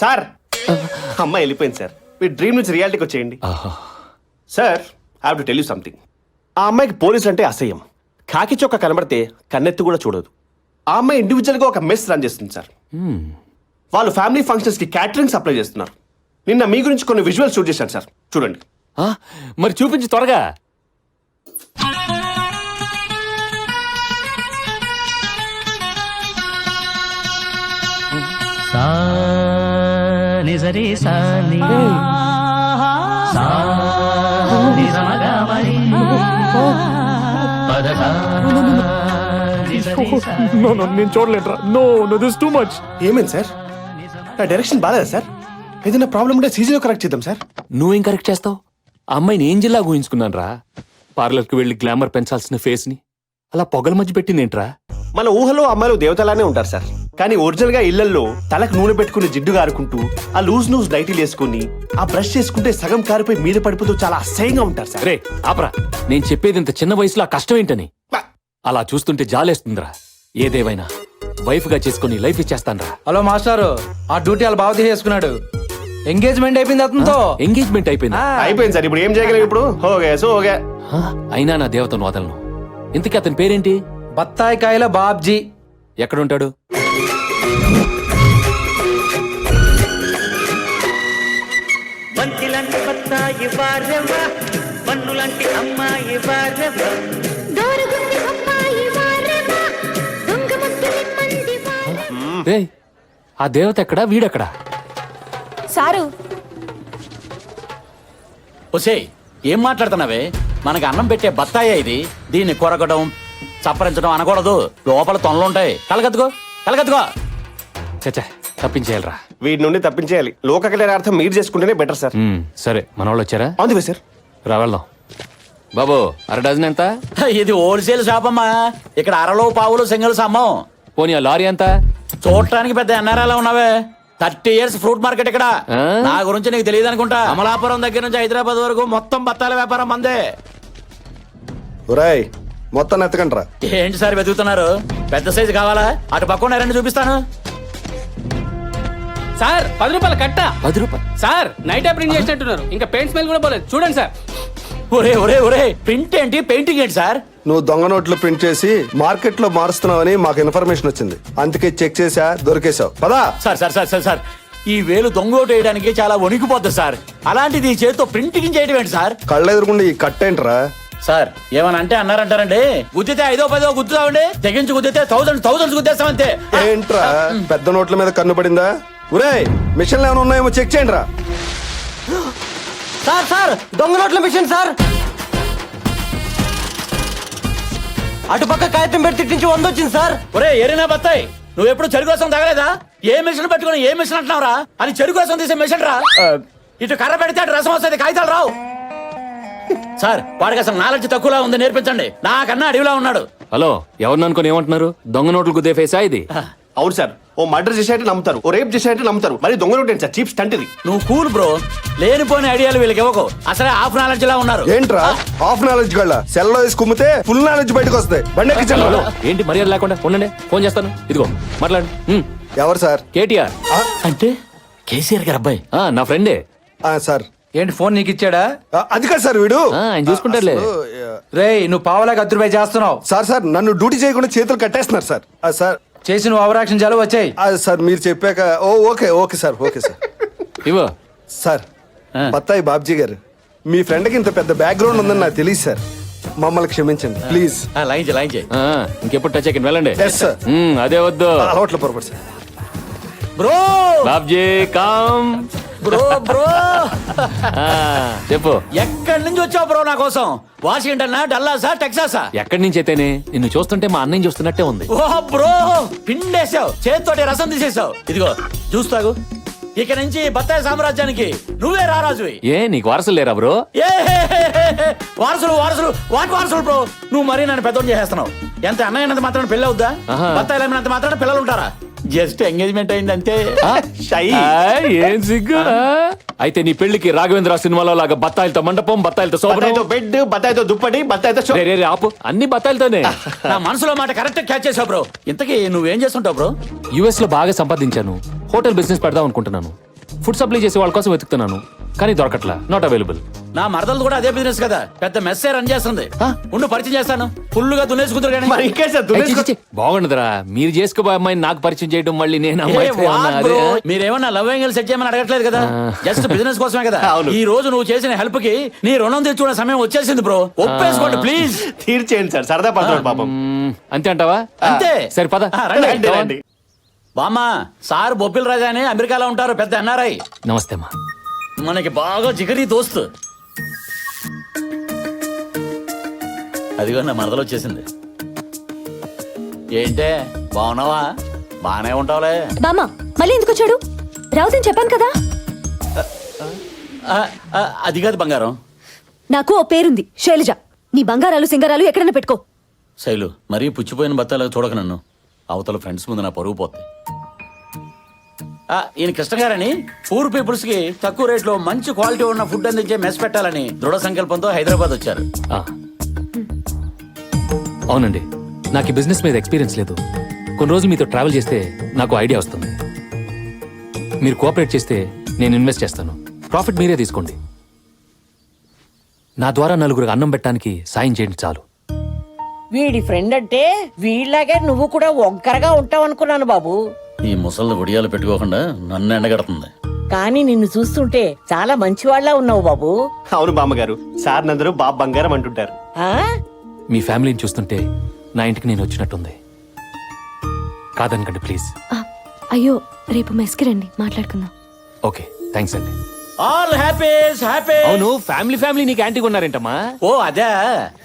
Sir! అమ్మాయి వెళ్ళిపోయింది sir. మీ dream నుంచి రియాలిటీకి వచ్చేయండి. Sir I have to tell you something ఆ అమ్మాయికి పోలీసులు అంటే అసహ్యం. కాకి చొక్క కనబడితే కన్నెత్తి కూడా చూడదు. ఆ అమ్మాయి ఇండివిజువల్గా ఒక మెస్ రన్ చేస్తుంది సార్. వాళ్ళు ఫ్యామిలీ ఫంక్షన్స్కి క్యాటరింగ్ సప్లై చేస్తున్నారు. నిన్న మీ గురించి కొన్ని విజువల్ షూట్ చేశాను సార్. చూడండి. ఆ, మరి చూపించు త్వరగా. సా ని సరి సా ని సా ని స మ గ మ రి పద సా ని సరి సా నో నో నేను చూడలేదురా no no this too much ఏమైంది సార్? నా డైరెక్షన్ బాగాలేదా సార్? ఏదైనా ప్రాబ్లం ఉంటే సీజన్లో కరెక్ట్ చేద్దాం సార్. నువ్వేం కరెక్ట్ చేస్తావు? ఆ అమ్మాయిని ఏం జిల్లా ఊహించుకున్నాను రా పార్లర్కి వెళ్ళి గ్లామర్ పెంచాల్సిన ఫేస్ని అలా పొగల మధ్య పెట్టిందేంట్రా? మన ఊహలో అమ్మాయిలు దేవతలానే ఉంటారు సార్. కానీ ఒరిజినల్గా ఇళ్ళలో తలకు నూనె పెట్టుకుని జిడ్డు కారుకుంటూ ఆ లూజ్ లూజ్ నైటీలు వేసుకుని ఆ బ్రష్ చేసుకుంటే సగం కారిపోయి మీద పడిపోతూ చాలా అసహ్యంగా ఉంటారు సార్. రే ఆపరా. నేను చెప్పేది ఇంత చిన్న వయసులో ఆ కష్టం ఏంటని? అలా చూస్తుంటే జాలేస్తుందిరా. ఏదేవైనా వైఫ్గా చేసుకుని లైఫ్ ఇచ్చేస్తానరా. హలో మాస్టారు ఆ డ్యూటీ వాళ్ళు బాగా తీసేసుకున్నాడు. ఎంగేజ్మెంట్ అయిపోయింది అతనితో. ఎంగేజ్మెంట్ అయిపోయింది? అయిపోయింది సార్ ఇప్పుడు ఏం చేయగలం ఇప్పుడు? ఓకే సో ఓకే అయినా నా దేవతను వదలను. ఇంతకీ అతని పేరేంటి? బత్తాయి కాయల బాబ్జీ. ఎక్కడుంటాడు? పన్నులాంటి అమ్మాయి ఆ దేవత ఎక్కడా? వీడెక్కడా? సారు. ఒసే ఏం మాట్లాడుతున్నావే? మనకి అన్నం పెట్టే బత్తాయే ఇది. దీన్ని కొరకడం చప్పరించడం అనకూడదు. లోపల తొనలుంటాయి కలగత్తుకో కలగత్తుకో చచ్చా. తప్పించేయాలరా. వీటి నుండి తప్పించేయాలి. లోక అర్థం మీరు చేసుకుంటేనే బెటర్ సార్ సరే. మనోళ్ళు వచ్చారా? అవును సార్ రా వెళ్దాం. బాబు అర డజన్ ఎంత? ఇది హోల్సేల్ షాప్ అమ్మా. ఇక్కడ అరలో పావులు సింగిల్స్ అమ్మం. పోనీ ఆ లారీ ఎంత? చూడటానికి పెద్ద ఎన్ఆర్ఐలో ఉన్నావే. థర్టీ ఇయర్స్ ఫ్రూట్ మార్కెట్ ఇక్కడ. ఆ? నా గురించి నీకు తెలియదు అనుకుంటా. అమలాపురం దగ్గర నుంచి హైదరాబాద్ వరకు మొత్తం బత్తాల వ్యాపారం మందే. ఒరాయ్ మొత్తం ఎత్తకండ్రా. ఏంటి సార్ వెతుకుతున్నారు? పెద్ద సైజు కావాలా? అటు పక్కన రెండు చూపిస్తాను. సార్ పది రూపాయల కట్ట. పది రూపాయలు? సార్ నైట్ ప్రింట్ చేసినట్టున్నారు. ఇంకా పెయింట్ స్మెల్ కూడా పోలేదు. చూడండి సార్. ఒరే ఒరే ఒరే ప్రింట్ ఏంటి? పెయింటింగ్ ఏంటి సార్? నువ్వు దొంగ నోట్లు ప్రింట్ చేసి మార్కెట్లో మారుస్తున్నావని మాకు ఇన్ఫర్మేషన్ వచ్చింది. అందుకే చెక్ చేసా దొరికేశావు. పదా. Sir sir sir sir sir. ఈ వేలు దొంగోటు వేయడానికి చాలా వణికిపోద్ది సార్. అలాంటిది ఈ చేతితో ప్రింటింగ్ చేయడం ఏంటి సార్? కళ్ళు ఎదురుకుండా ఈ కట్టేంట్రా సార్ ఏమని అంటే అన్నారంటారండి? గుద్దితే ఐదో పదో గుద్దుతామండి? తెగించి గుద్దితే థౌసండ్ థౌసండ్స్ గుద్దేస్తామంతే. ఏంట్రా? పెద్ద నోట్ల మీద కన్ను పడిందా? ఒరేయ్ మిషన్లు ఏమైనా ఉన్నాయేమో చెక్ చేయండి రా. సార్ సార్ దొంగ నోట్ల మిషన్ సార్. అటుపక్క కాగితం పెట్టి తిట్టించి వంద వచ్చింది సార్. ఒరే ఎరినా బత్తాయి నువ్వు ఎప్పుడు చెరుకు కోసం తగలేదా? ఏ మిషన్ పెట్టుకుని ఏ మిషన్ అంటున్నావురా? అది చెరుకు కోసం తీసే మిషన్ రా. ఇటు కర్ర పెడితే అటు రసం వస్తుంది కాగితాలు రావు. సార్ వాడికి అసలు నాలెడ్జ్ తక్కువలా ఉంది నేర్పించండి. నాకన్నా అడవిలా ఉన్నాడు. హలో ఎవరిని అనుకుని ఏమంటున్నారు? దొంగ నోట్లు గుద్దే ఫేసా ఇది? అవును సార్. ఓ మర్డర్ చేసేట్టు నమ్ముతారు. ఓ రేప్ చేసేట్టు నమ్ముతారు. మరి దొంగ నోట్ సార్. చీప్ స్టంట్ ఇది. నువ్వు కూల్ బ్రో. లేనిపోని ఐడియాలు వీళ్ళకి ఇవ్వకు. అసలే హాఫ్ నాలెడ్జ్ లా ఉన్నారు. ఏంట్రా? హాఫ్ నాలెడ్జ్ గళ్ళ. సెల్లో వేసి కుమ్మితే ఫుల్ నాలెడ్జ్ బయటకు వస్తాయి. బండి హలో, ఎక్కించండి హలో, ఏంటి మర్యాద లేకుండా? ఉండండి. ఫోన్ చేస్తాను. ఇదిగో మాట్లాడు. ఎవరు సార్? కేటీఆర్. అంటే? కేసీఆర్ గారు అబ్బాయి. ఆ, నా ఫ్రెండే. ఆ, సార్. ఏంటి ఫోన్ నీకు ఇచ్చాడా? అది కాదు సార్ వీడు. ఆ, ఆయన చూసుకుంటారులే. రేయ్ నువ్వు పావలాగా అద్దరు రూపాయి చేస్తున్నావు. సార్ సార్ నన్ను డ్యూటీ చేయకుండా చేతులు కట్టేస్తున్నారు సార్. ఆ, సార్ చేసి నువ్వు అవరాక్షన్ చాలు వచ్చాయి. ఆ, సార్ మీరు చెప్పాక ఓ okay okay sir okay sir. ఇవో సార్ బత్తాయి బాబ్జీ గారు మీ ఫ్రెండ్కి ఇంత పెద్ద బ్యాక్గ్రౌండ్ ఉందని నాకు తెలియదు సార్. మమ్మల్ని క్షమించండి ప్లీజ్ ఆ, లైన్ చేయి లైన్ చేయి. ఆ, ఇంకెప్పుడు టచ్ అయ్యి వెళ్ళండి. ఎస్ సార్ అదే వద్దు. అలవాట్ల పొరపాటు sir. Bro Babji calm bro bro. ఆ, చెప్పు. ఎక్కడి నుంచి వచ్చావు బ్రో నా కోసం? వాషింగ్టన్ డల్లాసా టెక్సాసా? ఎక్కడి నుంచి అయితేనే? నిన్ను చూస్తుంటే మా అన్నయ్య చూస్తున్నట్టే ఉంది. ఓ బ్రో పిండేసావు చేతితోటి రసం తీసేసావు ఇదిగో చూసి తాగు. ఇక నుంచి బత్తాయి సామ్రాజ్యానికి నువ్వే రారాజువి ఏ నీకు వారసులు లేరా బ్రో? ఏ వారసులు వారసులు వాటి వారసులు బ్రో. నువ్వు మరీ నన్ను పెద్దోని చేసేస్తున్నావు. ఎంత అన్నయ్యనంత మాత్రం పెళ్ళి అవుద్దా? ఆహా. బత్తాయిలు అమ్మినంత మాత్రం పిల్లలు ఉంటారా? జస్ట్ ఎంగేజ్మెంట్ అయింది అంతే? షై. ఏం సిగ్గు? అయితే నీ పెళ్ళికి రాఘవేంద్ర సినిమాలో లాగా బత్తాయిలతో మండపం బత్తాయిలతో బత్తాయితో బెడ్ బత్తాయితో దుప్పటి బత్తాయితో షో- రే, రే, రే, ఆపు. అన్ని బత్తాయిలతోనే. నా మనసులో మాట కరెక్ట్ క్యాచ్ చేసావు బ్రో ఇంతకీ నువ్వేం చేస్తుంటావు బ్రో యుఎస్లో బాగా సంపాదించాను. హోటల్ బిజినెస్ పెడదాం అనుకుంటున్నాను. ఫుడ్ సప్లై చేసే వాళ్ళ కోసం వెతుకుతున్నాను. కానీ దొరకట్లా. నాట్ అవైలబుల్ నా మరదలు కూడా అదే బిజినెస్ కదా. పెద్ద మెస్సే రన్ చేస్తుంది. ఉండు పరిచయం చేస్తాను. ఫుల్గా దున్నేసుకుంటారు కానీ బాగుండదురా. మీరు చేసుకోబోయే అమ్మాయిని నాకు పరిచయం చేయడం మళ్ళీ నేను మీరేమన్నా లవ్ యాంగిల్ సెట్ చేయమని అడగట్లేదు కదా? జస్ట్ బిజినెస్ కోసమే కదా. ఈ రోజు నువ్వు చేసిన హెల్ప్కి నీ రుణం తెచ్చుకునే సమయం వచ్చేసింది బ్రో. ఒప్పేసుకోండి ప్లీజ్ తీర్చేయండి సార్ సరదా పడుతున్నాడు పాపం. అంతే అంటావా? అంతే. సరే పద. రండి. బామ్మ సార్ బొప్పిల్ రాజా అని అమెరికాలో ఉంటారు పెద్ద ఎన్ఆర్ఐ నమస్తే అమ్మా. మనకి బాగా జిగరి దోస్త్. అదిగో నా మరదలు వచ్చేసింది. ఏంటే బాగున్నావా? బానే ఉంటావులే. బామ్మ మళ్ళీ ఎందుకు వచ్చాడు? రావుదని చెప్పాను కదా. ఆ, ఆ, అది కాదు బంగారం. నాకు ఓ పేరుంది శైలజ. నీ బంగారాలు సింగారాలు ఎక్కడైనా పెట్టుకో. శైలు మరీ పుచ్చిపోయిన బత్తాలకు చూడక నన్ను. అవతల ఫ్రెండ్స్ ముందు నా పరుగు పోతుంది ఆ, ఈయన కృష్ణ గారని? పూర్ పీపుల్స్కి తక్కువ రేట్లో మంచి క్వాలిటీ ఉన్న ఫుడ్ అందించే మెస్ పెట్టాలని దృఢ సంకల్పంతో హైదరాబాద్ వచ్చారు. ఆ. అవునండి. నాకు ఈ బిజినెస్ మీద ఎక్స్పీరియన్స్ లేదు. కొన్ని రోజులు మీతో ట్రావెల్ చేస్తే నాకు ఐడియా వస్తుంది. మీరు కోఆపరేట్ చేస్తే నేను ఇన్వెస్ట్ చేస్తాను. ప్రాఫిట్ మీరే తీసుకోండి. నా ద్వారా నలుగురికి అన్నం పెట్టడానికి సాయం చేయండి చాలు. వీడి ఫ్రెండ్ అంటే వీళ్ళలాగే నువ్వు కూడా ఒంకరగా ఉంటావు అనుకున్నాను బాబు. ఈ ముసళ్ళు ఒడియాలు పెట్టుకోకుండా నన్ను ఎండగడుతుంది. కానీ నిన్ను చూస్తుంటే చాలా మంచివాళ్ళా ఉన్నావు బాబు. అవును బామ్మగారు సార్ నందరూ బాబు బంగారం అంటుంటారు. ఆ? మీ ఫ్యామిలీని చూస్తుంటే నా ఇంటికి నేను వచ్చినట్టుంది. కాదనకండి ప్లీజ్. ఆ, అయ్యో రేపు మెస్కి రండి మాట్లాడుకుందాం. ఓకే థ్యాంక్స్ అండి. ఆల్ హ్యాపీస్ హ్యాపీ అవును ఫ్యామిలీ ఫ్యామిలీ నీకు యాంటీగా ఉన్నారేంటమ్మా ఓ అదే.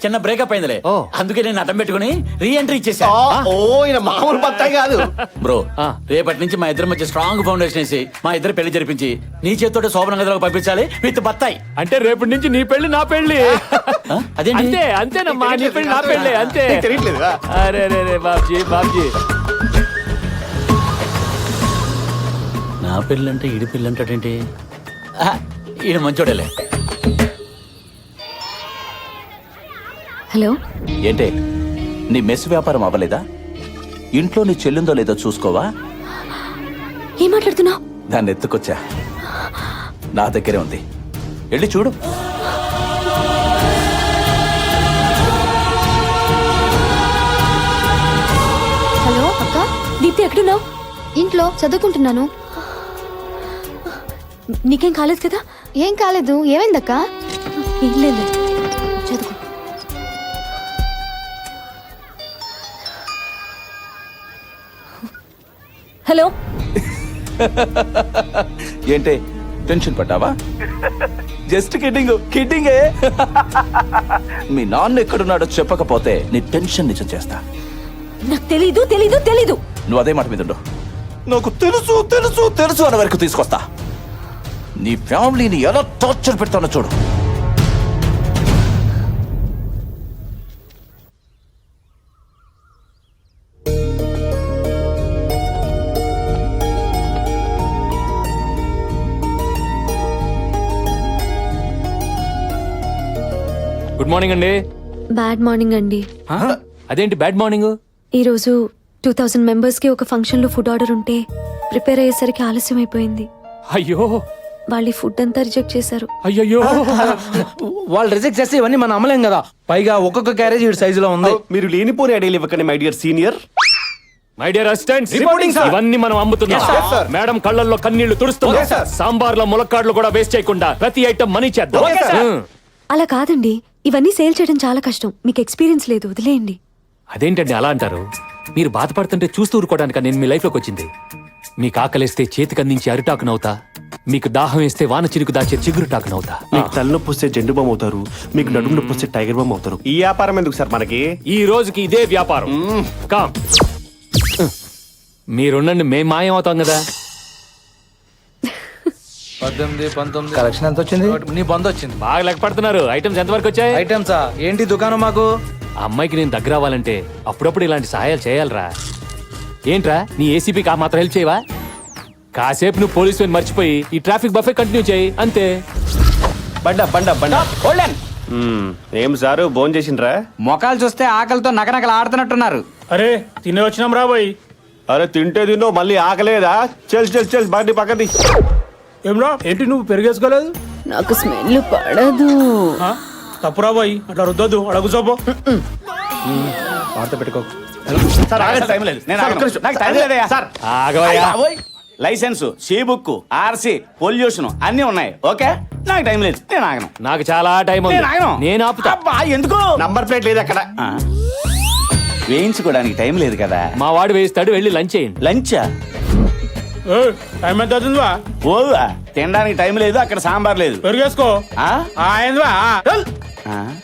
చిన్న బ్రేకప్ అయిందిలే. ఓ. అందుకే నేను అడ్డం పెట్టుకుని రీ ఎంట్రీ ఇచ్చేసా. ఆ, ఓ ఈయన మామూలు బత్తాయి కాదు. బ్రో ఆ. రేపటి నుంచి మా ఇద్దరి మధ్య స్ట్రాంగ్ ఫౌండేషన్ వేసి మా ఇద్దరు పెళ్ళి జరిపించి నీ చేతితో శోభన గదిలోకి పంపించాలి విత్ బత్తాయి. అంటే రేపటి నుంచి నీ పెళ్ళి నా పెళ్ళి. ఆ? అదేంటి? అంతే అంతేనమ్మా నీ పెళ్ళి నా పెళ్ళి అంతే. నీకు తెలియట్లేదా? అరే రే రే బాబ్జీ బాబ్జీ. నా పెళ్ళి అంటే ఈడి పెళ్ళి అంటాడేంటి ఆ, ఈయన మంచోడేలే. హలో. ఏంటే నీ మెస్ వ్యాపారం అవ్వలేదా? ఇంట్లో నీ చెల్లిందో లేదో చూసుకోవా? ఏం మాట్లాడుతున్నావు? దాన్ని ఎత్తుకొచ్చా? నా దగ్గరే ఉంది. వెళ్ళి చూడు. హలో అక్క దీప్తి ఎక్కడున్నావు? ఇంట్లో చదువుకుంటున్నాను. నీకేం కాలేదు కదా? ఏం కాలేదు. ఏమైందక్క? ఏం లేదు. చదువుకో. హలో? ఏంటే టెన్షన్ పడ్డావా? జస్ట్ కిడ్డింగ్ కిడ్డింగే మీ నాన్న ఎక్కడున్నాడో చెప్పకపోతే నీ టెన్షన్ నిజం చేస్తా. నాకు తెలీదు తెలీదు తెలీదు. నువ్వు అదే మాట మీద ఉండు. నాకు తెలుసు తెలుసు తెలుసు అన్న వరకు తీసుకొస్తా. నీ ఫ్యామిలీని ఎలా టార్చర్ పెడతానో చూడు. గుడ్ మార్నింగ్ అండి. బ్యాడ్ మార్నింగ్ అండి. అదేంటి బ్యాడ్ మార్నింగ్ ఈరోజు టూ థౌజండ్ మెంబర్స్కి ఒక ఫంక్షన్లో ఫుడ్ ఆర్డర్ ఉంటే ప్రిపేర్ అయ్యేసరికి ఆలస్యం అయిపోయింది అయ్యో! వాళ్ళు ఫుడ్ అంతా రిజెక్ట్ చేశారు. అయ్యయ్యో. వాళ్ళు రిజెక్ట్ చేస్తే ఇవన్నీ మనం అమ్మలేం కదా. పైగా ఒక్కొక్క క్యారేజ్ ఈ సైజులో ఉంది. మీరు లేనిపోని ఐడియాలు ఇవ్వకండి my dear senior. My dear assistant sir. ఇవన్నీ మనం అమ్ముతున్నాం. మేడం కళ్ళల్లో కన్నీళ్ళు తుడుస్తున్నాం. Sir. సాంబార్లో ములక్కాడ్లు కూడా వేస్ట్ చేయకుండా ప్రతి ఐటమ్ మనీ చేద్దాం. Hmm. అలా కాదండి. ఇవన్నీ సేల్ చేయడం చాలా కష్టం. మీకు ఎక్స్పీరియన్స్ లేదు వదిలేయండి. అదేంటండి అలా అంటారు? మీరు బాధపడుతుంటే చూస్తూ ఊరుకోవడానికి నేను మీ లైఫ్లోకి వచ్చింది? మీకు ఆకలిస్తే చేతికి అందించి అరిటాకునవుతా? మీకు దాహం వేస్తే వాన చిరుకు దాచే చిగురు టాకునవుతా మీకు తలనొప్పి వస్తే జెండు బామ్ అవుతారు. మీకు నడుము నొప్పి వస్తే టైగర్ బామ్ అవుతారు. ఈ వ్యాపారం ఎందుకు సార్ మనకి? ఈ రోజుకి ఇదే వ్యాపారం. కామ్. మీరుండండి మేం మాయం అవుతాం కదా. పద్దెనిమిది పంతొమ్మిది. కలెక్షన్ ఎంత వచ్చింది? నీ బంద్ వచ్చింది. బాగా లెక్క పడుతున్నారు ఐటమ్స్ ఎంతవరకు వచ్చాయి? ఐటమ్సా ఏంటి దుకాణం మాకు? ఆ అమ్మాయికి నేను దగ్గర అవ్వాలంటే అప్పుడప్పుడు ఇలాంటి సహాయాలు చేయాలరా. ఏంట్రా? నీ ఏసీపీకి ఆ మాత్రం హెల్ప్ చేయవా? కాసేపు నువ్వు పోలీసు మర్చిపోయి ఈ ట్రాఫిక్ బఫే కంటిన్యూ చేయి అంతే. బండ బండ బండ. మ్మ్. ఏం సారు భోజనం చేసిండ్రా మొఖాలు చూస్తే ఆకలితో నకనకలు ఆడుతున్నట్టున్నారు. అరే తినే వచ్చినాం రాబోయ్ అరే తింటే తిన్నో మళ్ళీ ఆకలేదా? చెల్ చెల్ చెల్ బండి పక్కది. ఏమ్రా ఏంటి నువ్వు పెరిగేసుకోలేదు? నాకు స్మెల్ పడదు. తప్పురా బాయ్ అట్లా రుద్దొద్దు. అడుగు సోపు వార్త పెట్టుకో సార్ ఆగండి. టైం లేదు. నేను ఆగను. నాకు టైం లేదయ్యా. Sir. ఆగవయ్యా. Licence C book RC pollution అన్ని ఉన్నాయి. ఓకే? నాకు టైం లేదు. నేను ఆగను. నాకు చాలా టైం ఉంది. నేను ఆగను. నేను ఆపుతా. అబ్బా, ఎందుకు? నంబర్ ప్లేట్ లేదు అక్కడ. ఆ, వేయించుకోవడానికి టైం లేదు కదా. మా వాడు వేస్తాడు వెళ్ళి లంచ్ చేయండి. లంచా? టైం ఎంత అవుతుందివా? ఓవా తినడానికి టైం లేదు అక్కడ సాంబార్ లేదు. పెరిగేసుకో. ఆ? ఏందివా? ఆ?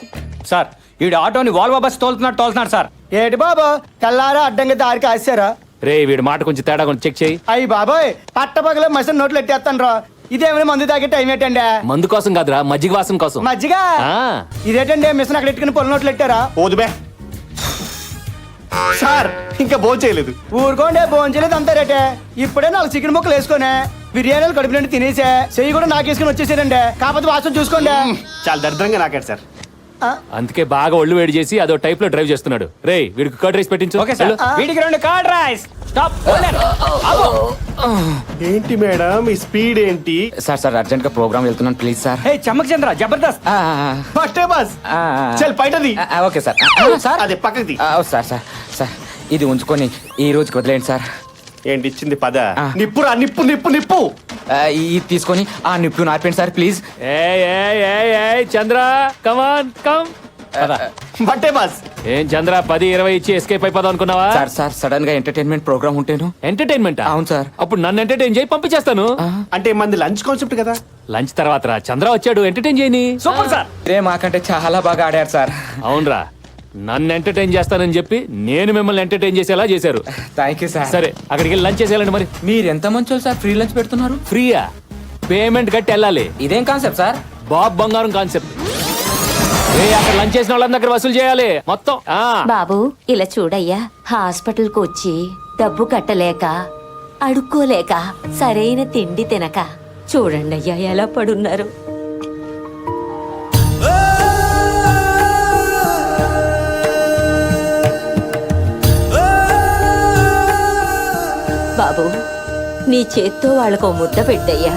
సార్ ఈడు ఆటోని వాల్వా బస్ తోలుతున్నాడు తోలుతున్నాడు సార్. ఏటి బాబు కల్లారా అడ్డంగా దారికి ఆశారా? రే వీడి మాట కొంచెం తేడా కొంచెం చెక్ చేయి. అయ్యి బాబోయ్ పట్టపగల మసిన నోట్లు ఎట్టేస్తాను రా. ఇదేమైనా మందు తాగే టైం ఏంటండి? మందు కోసం కాదురా మజ్జిగ వాసన కోసం. మజ్జిగ? ఆ. ఇదేంటండి మిషన్ అక్కడ ఎట్టుకుని పొల నోట్లు ఎట్టారా? పోదుబే సార్. ఇంకా భోజనం చేయలేదు. ఊరుకోండి భోంచలేదు అంతా రేటే. ఇప్పుడే నాలుగు చికెన్ ముక్కలు వేసుకొని బిర్యానీలు కడుపు నుండి తినేసే. చెయ్యి కూడా నాకేసుకుని వచ్చేసారండి కాకపోతే వాసన చూసుకోండి. చాలా దరిద్రంగా నాకాడు సార్. అందుకే బాగా ఒళ్ళు వేడి చేసి అదో టైప్లో డ్రైవ్ చేస్తున్నాడు. రే వీడికి కర్డ్ రైస్ పెట్టించు. వెళ్ళు. వీడికి రెండు కార్డ్ రైస్. స్టాప్. ఏంటి మేడం? ఈ స్పీడ్ ఏంటి? సార్ సార్ అర్జెంట్గా ప్రోగ్రామ్ వెళ్తున్నాను. Please sir. Hey Chammak Chandra Jabardasth. First bus చల్ బయటది ఓకే సార్. సార్. అదే పక్కది సార్ సార్ సార్. ఇది ఉంచుకొని ఈ రోజుకి వదిలేండి సార్. ఏంటి ఇచ్చింది పద. నిప్పురా నిప్పు నిప్పు నిప్పు. ఇది తీసుకొని ఆ నిప్పు నార్పండి sir please. Chandra come on come బట్టే బస్. ఏం చంద్ర పది ఇరవై ఇచ్చి ఎస్కేప్ అయిపోదాం అనుకున్నావా? సార్ సార్ సడన్గా ఎంటర్టైన్మెంట్ ప్రోగ్రామ్ ఉంటేను. ఎంటర్టైన్మెంట్ అవును సార్. అప్పుడు నన్ను ఎంటర్టైన్ చేయి పంపించేస్తాను. అంటే మంది లంచ్ కాన్సెప్ట్ కదా. లంచ్ తర్వాత రా. చంద్ర వచ్చాడు ఎంటర్టైన్ చేయని సూపర్ సార్. ఇదే మాకంటే చాలా బాగా ఆడారు సార్. అవునరా. నన్ను ఎంటర్టైన్ చేస్తానని చెప్పి నేను మిమ్మల్ని ఎంటర్టైన్ చేసేలా చేశారు. థ్యాంక్ యూ సార్ సరే అక్కడికి వెళ్ళి లంచ్ చేసేయాలండి మరి. మీరు ఎంత మంచోళ్ళు సార్? ఫ్రీ లంచ్ పెడుతున్నారు? ఫ్రీయా? పేమెంట్ కట్టి వెళ్ళాలి. ఇదేం concept sir? Babu Bangaram concept. ఏ అక్కడ లంచ్ చేసిన వాళ్ళ దగ్గర వసూలు చేయాలి. మొత్తం. ఆ. బాబు ఇలా చూడయ్యా. హాస్పిటల్కి వచ్చి డబ్బు కట్టలేక అడుక్కోలేక సరైన తిండి తినక. చూడండి అయ్యా ఎలా పడున్నారు. బాబు నీ చేత్తో వాళ్ళకు ముద్ద పెట్టయ్యా.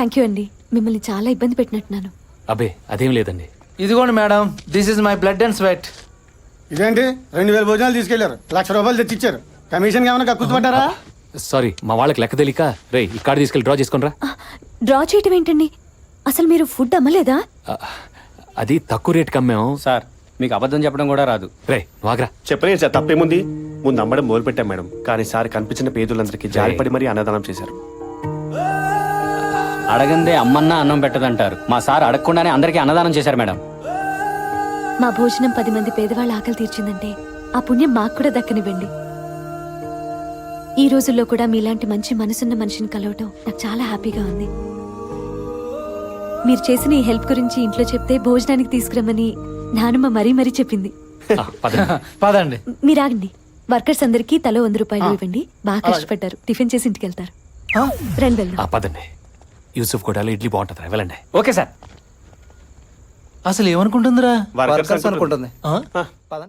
థ్యాంక్ యూ అండి మిమ్మల్ని చాలా ఇబ్బంది పెట్టినట్టున్నాను. అబ్బే అదేం లేదండి. ఇదిగోండి madam. This is my blood and sweat ఇదేంటి? రెండు వేల భోజనాలు తీసుకెళ్ళారు. లక్ష రూపాయలు తెచ్చిచ్చారు. కమిషన్ ఏమైనా కక్కుతుపట్టారా సారీ మా వాళ్ళకి లెక్క తెలియక రే ఈ కార్డు తీసుకెళ్ళి డ్రా చేసుకుని డ్రా చేయటం ఏంటండి? అసలు మీరు ఫుడ్ అమ్మలేదా? అది తక్కువ రేటుకి అమ్మాం. సార్ మీకు అబద్ధం చెప్పడం కూడా రాదు. రే నువ్వు ఆగ్రా. చెప్పలేదు సార్ తప్పేముంది? ముందు అమ్మడం మొదలు పెట్టాం మేడం. కానీ సార్ కనిపించిన పేదలందరికీ జాలిపడి మరీ అన్నదానం చేశారు. అడగందే అమ్మన్నా అన్నం పెట్టదంటారు. మా సార్ అడగకుండానే అందరికీ అన్నదానం చేశారు మేడం. మా భోజనం పది మంది పేదవాళ్ళ ఆకలి తీర్చిందంటే ఆ పుణ్యం మాకు కూడా దక్కనివ్వండి. ఈ రోజుల్లో కూడా మీలాంటి మంచి మనసున్న మనిషిని కలవటం నాకు చాలా హ్యాపీగా ఉంది. మీరు చేసిన ఈ హెల్ప్ గురించి ఇంట్లో చెప్తే భోజనానికి తీసుకురమ్మని నానమ్మ మరీ మరీ చెప్పింది. ఆ, పదండి. పదండి. మీరు ఆగండి. వర్కర్స్ అందరికీ తలో వంద రూపాయలు ఇవ్వండి. బాగా కష్టపడ్డారు. టిఫిన్ చేసి ఇంటికి వెళ్తారు. రండి వెళ్దాం. పదండి. యూసుఫ్ కూడా ఇడ్లీ బాగుంటుంది వెళ్ళండి. Okay sir. అసలు ఏమనుకుంటుందిరా? వర్కర్స్ అనుకుంటుంది. అనుకుంటుంది.